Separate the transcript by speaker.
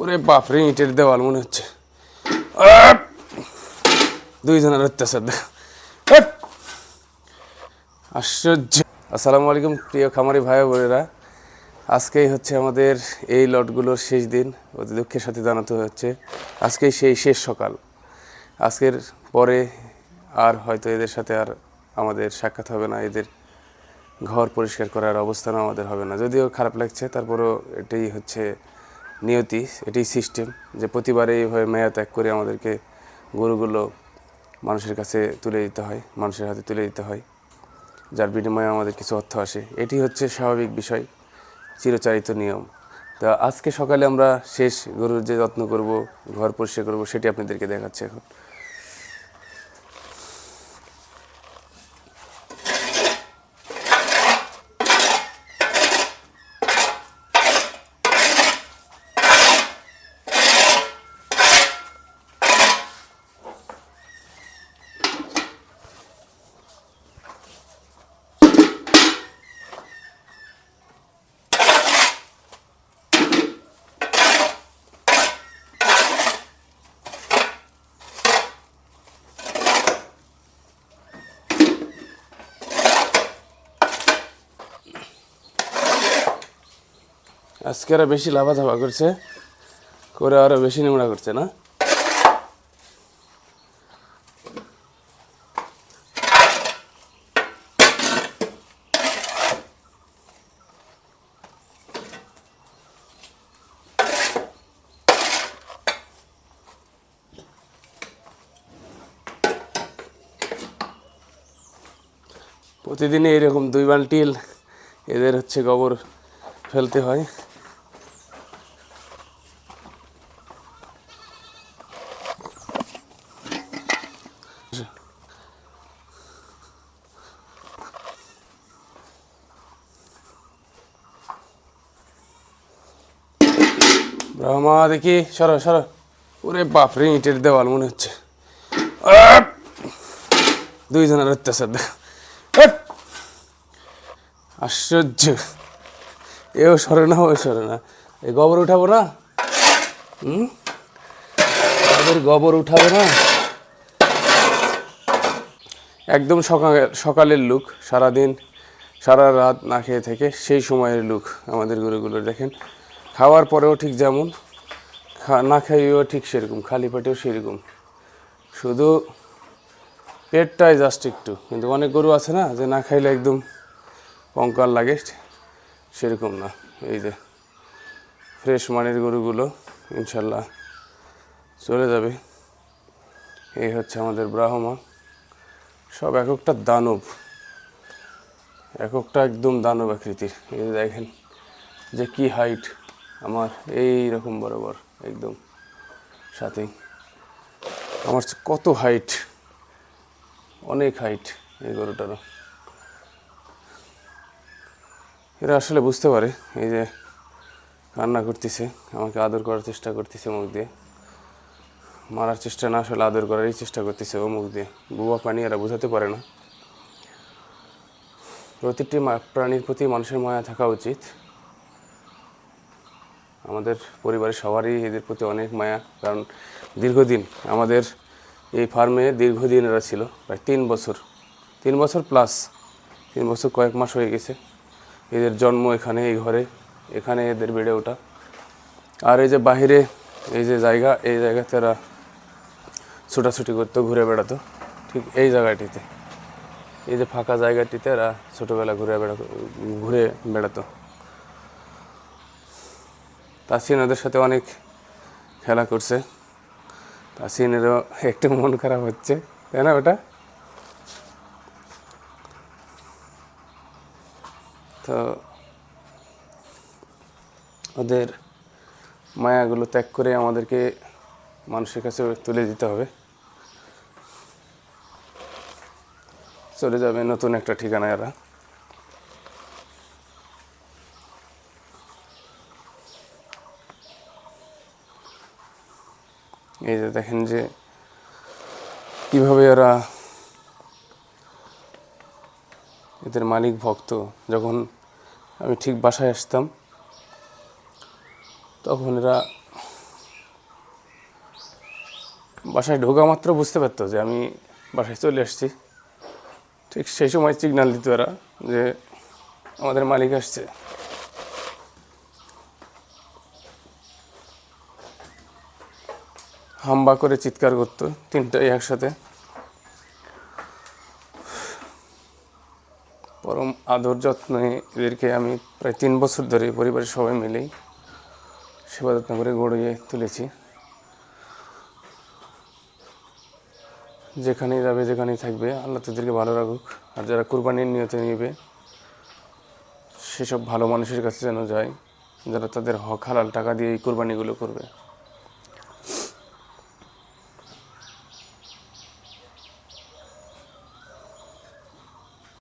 Speaker 1: ওরে বাপরে ইটের দেওয়াল মনে হচ্ছে! দুইজনের অত্যাচার দেখ। আশ্চর্য। আসসালামু আলাইকুম, প্রিয় খামারি ভাই বোনেরা। আজকেই হচ্ছে আমাদের এই লটগুলোর শেষ দিন। অতি দুঃখের সাথে জানাতে হচ্ছে, আজকেই সেই শেষ সকাল। আজকের পরে আর হয়তো এদের সাথে আর আমাদের সাক্ষাৎ হবে না, এদের ঘর পরিষ্কার করার অবস্থানও আমাদের হবে না। যদিও খারাপ লাগছে, তারপরেও এটাই হচ্ছে নিয়তি এটি সিস্টেম যে প্রতিবারে এইভাবে মেয়া ত্যাগ করে আমাদেরকে গরুগুলো মানুষের কাছে তুলে দিতে হয়, মানুষের হাতে তুলে দিতে হয়, যার বিনিময়ে আমাদের কিছু অর্থ আসে। এটি হচ্ছে স্বাভাবিক বিষয়, চিরচারিত নিয়ম। তো আজকে সকালে আমরা শেষ গরুর যে যত্ন করব, ঘর পরিষ্কার করব, সেটি আপনাদেরকে দেখাচ্ছি এখন। আজকে আরও বেশি লাভা ধাবা করছে, করে আরও বেশি নোংরা করছে, না? প্রতিদিনই এরকম দুই বালতিল এদের হচ্ছে গোবর ফেলতে হয়। ব্রহ্মা দেখি, সরো সরো। ওরে বাপরে, ইটের দেওয়াল মনে হচ্ছে! দুইজনের অত্যাচার! আশ্চর্য। এও সরে না ওই সরে না। এই গোবর উঠাবো না? হুম? তাদের গোবর উঠাবে না? একদম সকাল, সকালের লুক, সারাদিন, সারা রাত না খেয়ে থেকে, সেই সময়ের লুক আমাদের গরুগুলো দেখেন। খাওয়ার পরেও ঠিক যেমন না খাইয়েও ঠিক সেরকম, খালি পেটেও সেরকম। শুধু পেটটাই জাস্ট একটু। কিন্তু অনেক গরু আছে না, যে না খাইলে একদম কঙ্কাল লাগে, সেরকম না। এই যে ফ্রেশ মানের গরুগুলো, ইনশাল্লাহ চলে যাবে। এই হচ্ছে আমাদের ব্রাহ্মা সব এক একটা দানব। এক একটা একদম দানব আকৃতির। এই দেখেন যে কি হাইট আমার এই রকম বরাবর, একদম সাথেই। আমার কত হাইট অনেক হাইট এই গরুটারও। এরা আসলে বুঝতে পারে এই যে কান্না করতেছে, আমাকে আদর করার চেষ্টা করতেছে মুখ দিয়ে। মারার চেষ্টা না, আসলে আদর করারই চেষ্টা করতেছে ও মুখ দিয়ে। বুবা পানি এরা বোঝাতে পারে না। প্রতিটি প্রাণীর প্রতি মানুষের মায়া থাকা উচিত। আমাদের পরিবারের সবারই এদের প্রতি অনেক মায়া, কারণ দীর্ঘদিন আমাদের এই ফার্মে দীর্ঘদিন এরা ছিল, প্রায় তিন বছর তিন বছর প্লাস তিন বছর কয়েক মাস হয়ে গেছে। এদের জন্ম এখানে, এই ঘরে, এখানে এদের বেড়ে ওঠা। আর এই যে বাহিরে, এই যে জায়গা, এই জায়গাতে এরা ছোটাছুটি করতো, ঘুরে বেড়াতো, ঠিক এই জায়গাটিতে। এই যে ফাঁকা জায়গাটিতে এরা ছোটোবেলা ঘুরে বেড়াতো ঘুরে বেড়াতো। তাসিন ওদের সাথে অনেক খেলা করছে। তাসিনেরও একটু মন খারাপ হচ্ছে, তাই না ওটা তো ওদের মায়াগুলো ত্যাগ করে আমাদেরকে মানুষের কাছে তুলে দিতে হবে। চলে যাবে নতুন একটা ঠিকানায় এরা এই যে দেখেন যে কীভাবে ওরা এদের মালিক ভক্ত। যখন আমি ঠিক বাসায় আসতাম, তখন এরা বাসায় ঢোকা মাত্র বুঝতে পারতো যে আমি বাসায় চলে আসছি। ঠিক সেই সময় সিগনাল দিত এরা যে আমাদের মালিক আসছে। হাম্বা করে চিৎকার করতো তিনটাই একসাথে। পরম আদর যত্নে এদেরকে আমি প্রায় তিন বছর ধরে পরিবারের সবাই মিলেই সেবা যত্ন করে গড়িয়ে তুলেছি। যেখানেই যাবে, যেখানেই থাকবে, আল্লাহ তাদেরকে ভালো রাখুক। আর যারা কুরবানির নিয়তে নেবে, সেসব ভালো মানুষের কাছে যেন যায়, যারা তাদের হক হালাল টাকা দিয়ে এই কুরবানিগুলো করবে।